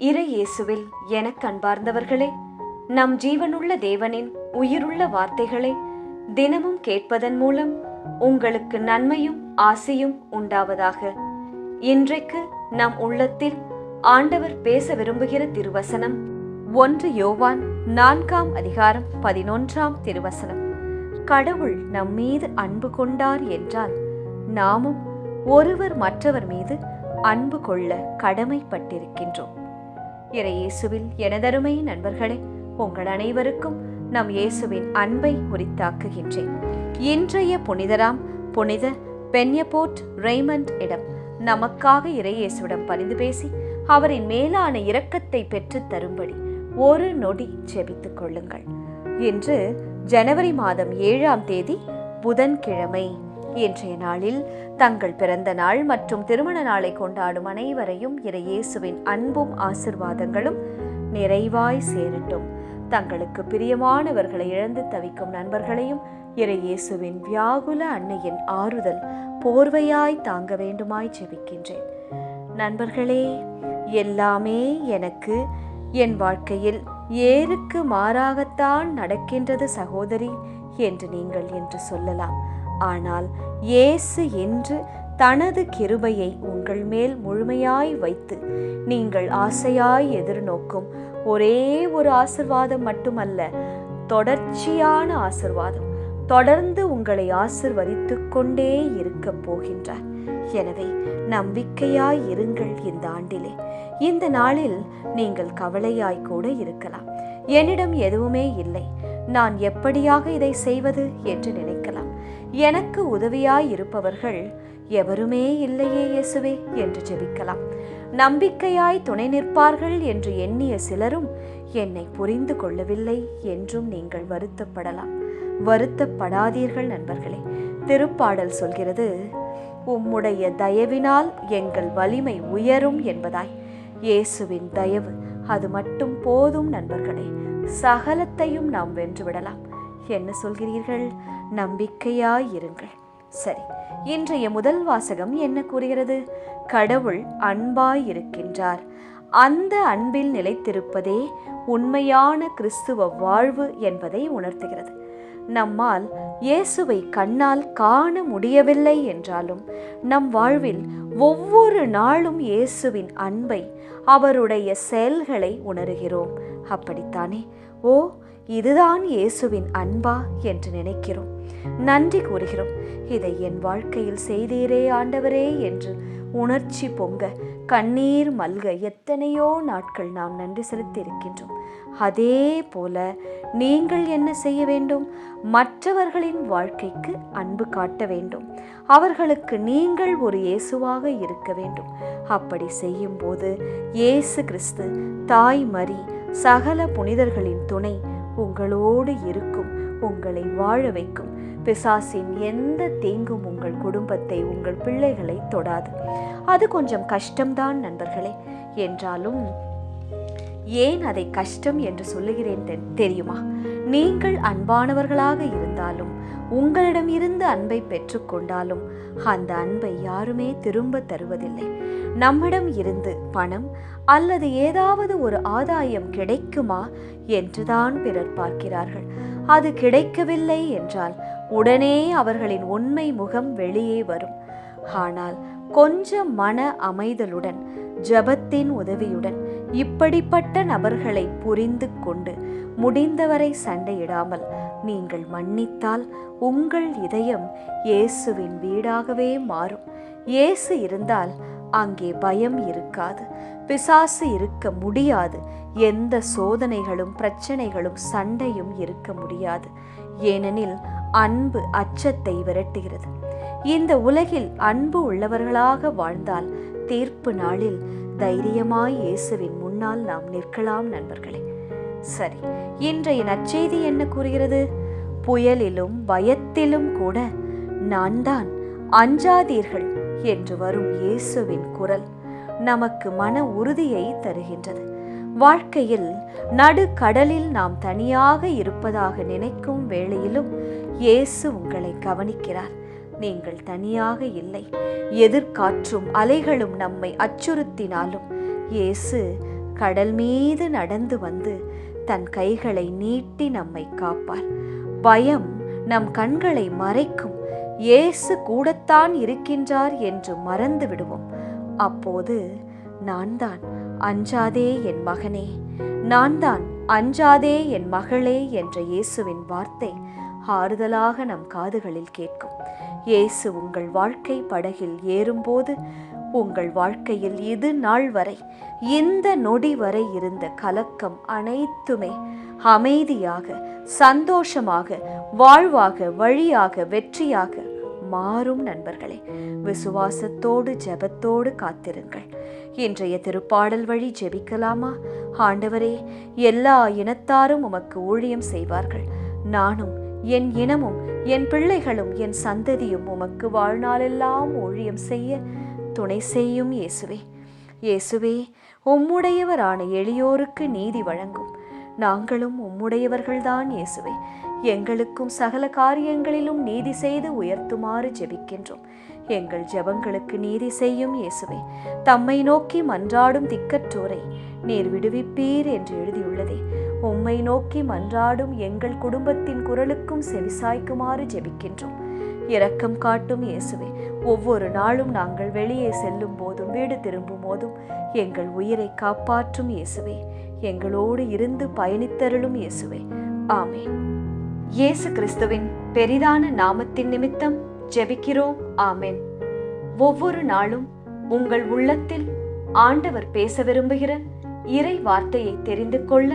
இறை இயேசுவில் எனக்கு அன்பார்ந்தவர்களே நம் ஜீவனுள்ள தேவனின் உயிருள்ள வார்த்தைகளை தினமும் கேட்பதன் மூலம் உங்களுக்கு நன்மையும் ஆசையும் உண்டாவதாக. இன்றைக்கு நம் உள்ளத்தில் ஆண்டவர் பேச விரும்புகிற திருவசனம் ஒன்று யோவான் நான்காம் அதிகாரம் பதினொன்றாம் திருவசனம். கடவுள் நம் மீது அன்பு கொண்டார் என்றால் நாமும் ஒருவர் மற்றவர் மீது அன்பு கொள்ள கடமைப்பட்டிருக்கின்றோம். இறை இயேசுவில் எனதருமை நண்பர்களே உங்கள் அனைவருக்கும் நம் இயேசுவின் அன்பை உரித்தாக்குகின்றேன். இன்றைய புனிதராம் புனித பென்யபோர்ட் ரெய்மண்ட் இடம் நமக்காக இறையேசுவிடம் பரிந்து பேசி அவரின் மேலான இரக்கத்தை பெற்றுத் தரும்படி ஒரு நொடி ஜெபித்துக் கொள்ளுங்கள். இன்று ஜனவரி மாதம் ஏழாம் தேதி புதன்கிழமை. இன்றைய நாளில் தங்கள் பிறந்த நாள் மற்றும் திருமண நாளை கொண்டாடும் அனைவரையும் இறையேசுவின் அன்பும் ஆசிர்வாதங்களும் நிறைவாய் சேரட்டும். தங்களுக்கு பிரியமானவர்களை இழந்து தவிக்கும் நண்பர்களையும் இறையேசுவின் வியாகுல அன்னையின் ஆறுதல் போர்வையாய் தாங்க வேண்டுமாய் ஜெபிக்கின்றேன். நண்பர்களே எல்லாமே எனக்கு என் வாழ்க்கையில் ஏருக்கு மாறாகத்தான் நடக்கின்றது சகோதரி என்று நீங்கள் என்று சொல்லலாம். ஆனால் இயேசு என்று தனது கிருபையை உங்கள் மேல் முழுமையாய் வைத்து நீங்கள் ஆசையாய் எதிர்நோக்கும் ஒரே ஒரு ஆசிர்வாதம் மட்டுமல்ல தொடர்ச்சியான ஆசிர்வாதம் தொடர்ந்து உங்களை ஆசிர்வதித்து கொண்டே இருக்க போகின்றார். எனவே நம்பிக்கையாய் இருங்கள் இந்த ஆண்டிலே. இந்த நாளில் நீங்கள் கவலையாய் கூட இருக்கலாம். என்னிடம் எதுவுமே இல்லை. நான் எப்படியாக இதை செய்வது என்று நினைக்கலாம். எனக்கு உதவியாய் இருப்பவர்கள் எவருமே இல்லையே இயேசுவே என்று ஜெபிக்கலாம். நம்பிக்கையாய் துணை நிற்பார்கள் என்று எண்ணிய சிலரும் என்னை புரிந்து கொள்ளவில்லை என்றும் நீங்கள் வருத்தப்படலாம். வருத்தப்படாதீர்கள் நண்பர்களே. திருப்பாடல் சொல்கிறது உம்முடைய தயவினால் எங்கள் வலிமை உயரும் என்பதாய். இயேசுவின் தயவு அது மட்டும் போதும் நண்பர்களே. சகலத்தையும் நாம் வென்றுவிடலாம். என்ன சொல்கிறீர்கள்? நம்பிக்கையாயிருங்கள். சரி இன்றைய முதல் வாசகம் என்ன கூறுகிறது? கடவுள் அன்பாயிருக்கின்றார். அந்த அன்பில் நிலைத்திருப்பதே உண்மையான கிறிஸ்துவ வாழ்வு என்பதை உணர்த்துகிறது. நம்மால் இயேசுவை கண்ணால் காண முடியவில்லை என்றாலும் நம் வாழ்வில் ஒவ்வொரு நாளும் இயேசுவின் அன்பை அவருடைய செயல்களை உணர்கிறோம். அப்படித்தானே? ஓ இதுதான் இயேசுவின் அன்பா என்று நினைக்கிறோம். நன்றி கூறுகிறோம். இதை என் வாழ்க்கையில் செய்தீரே ஆண்டவரே என்று உணர்ச்சி பொங்க கண்ணீர் மல்க எத்தனையோ நாட்கள் நாம் நன்றி செலுத்தியிருக்கின்றோம். அதே போல நீங்கள் என்ன செய்ய வேண்டும்? மற்றவர்களின் வாழ்க்கைக்கு அன்பு காட்ட வேண்டும். அவர்களுக்கு நீங்கள் ஒரு இயேசுவாக இருக்க வேண்டும். அப்படி செய்யும்போது இயேசு கிறிஸ்து தாய் மரி சகல புனிதர்களின் துணை உங்களோடு இருக்கும் உங்களை வாழ வைக்கும். பிசாசின் எந்த தீங்கும் உங்கள் குடும்பத்தை உங்கள் பிள்ளைகளை தொடாது. அது கொஞ்சம் கஷ்டம்தான் நண்பர்களே. என்றாலும் ஏன் அதை கஷ்டம் என்று சொல்லுகிறேன் தெரியுமா? நீங்கள் அன்பானவர்களாக இருந்தாலும் உங்களிடம் இருந்து அன்பை பெற்றுக்கொண்டாலும் அந்த அன்பை யாருமே திரும்ப தருவதில்லை. நம்மிடம் இருந்து பணம் அல்லது ஏதாவது ஒரு ஆதாயம் கிடைக்குமா என்றுதான் பிறர் பார்க்கிறார்கள். அது கிடைக்கவில்லை என்றால் உடனே அவர்களின் உண்மை முகம் வெளியே வரும். ஆனால் கொஞ்சம் மன அமைதலுடன் ஜபத்தின் உதவியுடன் இப்படிப்பட்ட நபர்களை புரிந்து கொண்டு முடிந்தவரை சண்டையிடாமல் நீங்கள் மன்னித்தால் உங்கள் இதயம் இயேசுவின் வீடாகவே மாறும். இயேசு இருந்தால் அங்கே பயம் இருக்காது. பிசாசு இருக்க முடியாது. எந்த சோதனைகளும் பிரச்சனைகளும் சண்டையும் இருக்க முடியாது. ஏனெனில் அன்பு அச்சத்தை விரட்டுகிறது. இந்த உலகில் அன்பு உள்ளவர்களாக வாழ்ந்தால் தீர்ப்பு நாளில் தைரியமாய் இயேசுவின் முன்னால் நாம் நிற்கலாம் நண்பர்களே. சரி இன்றைய நற்செய்தி என்ன கூறுகிறது? புயலிலும் பயத்திலும் கூட நான் தான் அஞ்சாதீர்கள் என்று வரும் இயேசுவின் குரல் நமக்கு மன உறுதியை தருகின்றது. வாழ்க்கையில் நடுக்கடலில் நாம் தனியாக இருப்பதாக நினைக்கும் வேளையிலும் இயேசு உங்களை கவனிக்கிறார். நீங்கள் தனியாக இல்லை. எதிர்காற்றும் அலைகளும் நம்மை அச்சுறுத்தினாலும் இயேசு கடல் மீது நடந்து வந்து தன் கைகளை நீட்டி நம்மை காப்பார். பயம் நம் கண்களை மறைக்கும். இயேசு கூடத்தான் இருக்கின்றார் என்று மறந்து விடுவோம். அப்போது நான் தான் அஞ்சாதே என் மகனே நான் தான் அஞ்சாதே என் மகளே என்ற இயேசுவின் வார்த்தை ஆறுதலாக நம் காதுகளில் கேட்கும். இயேசு உங்கள் வாழ்க்கை படகில் ஏறும்போது உங்கள் வாழ்க்கையில் இது நாள் வரை இந்த நொடி வரை இருந்த கலக்கம் அனைத்துமே அமைதியாக சந்தோஷமாக வாழ்வாக வழியாக வெற்றியாக மாறும் நண்பர்களே. விசுவாசத்தோடு ஜெபத்தோடு காத்திருங்கள். இன்றைய திருப்பாடல் வழி ஜெபிக்கலாமா? ஆண்டவரே எல்லா இனத்தாரும் உமக்கு ஊழியம் செய்வார்கள். நானும் என் இனமும் என் பிள்ளைகளும் என் சந்ததியும் உமக்கு வாழ்நாளெல்லாம் ஊழியம் செய்ய துணை செய்யும் இயேசுவே. இயேசுவே உம்முடையவரான எளியோருக்கு நீதி வழங்கும். நாங்களும் உம்முடையவர்கள்தான் இயேசுவே. எங்களுக்கும் சகல காரியங்களிலும் நீதி செய்து உயர்த்துமாறு ஜெபிக்கின்றோம். எங்கள் ஜெபங்களுக்கு நீதி செய்யும் இயேசுவே. தம்மை நோக்கி மன்றாடும் திக்கற்றோரை நீர் விடுவிப்பீர் என்று எழுதியுள்ளதே. உம்மை நோக்கி மன்றாடும் எங்கள் குடும்பத்தின் குரலுக்கும் செவிசாய்க்குமாறு ஜெபிக்கின்றோம். இரக்கம் காட்டும் இயேசுவே ஒவ்வொரு நாளும் நாங்கள் வெளியே செல்லும் போதும் வீடு திரும்பும் போதும் எங்கள் உயிரை காப்பாற்றும் இயேசுவே. எங்களோடு இருந்து பயணித்தருளும் இயேசுவே. ஆமேன். இயேசு கிறிஸ்துவின் பெரிதான நாமத்தின் நிமித்தம் ஜெபிக்கிறோம். ஆமேன். ஒவ்வொரு நாளும் உங்கள் உள்ளத்தில் ஆண்டவர் பேச விரும்புகிற இறை வார்த்தையை தெரிந்து கொள்ள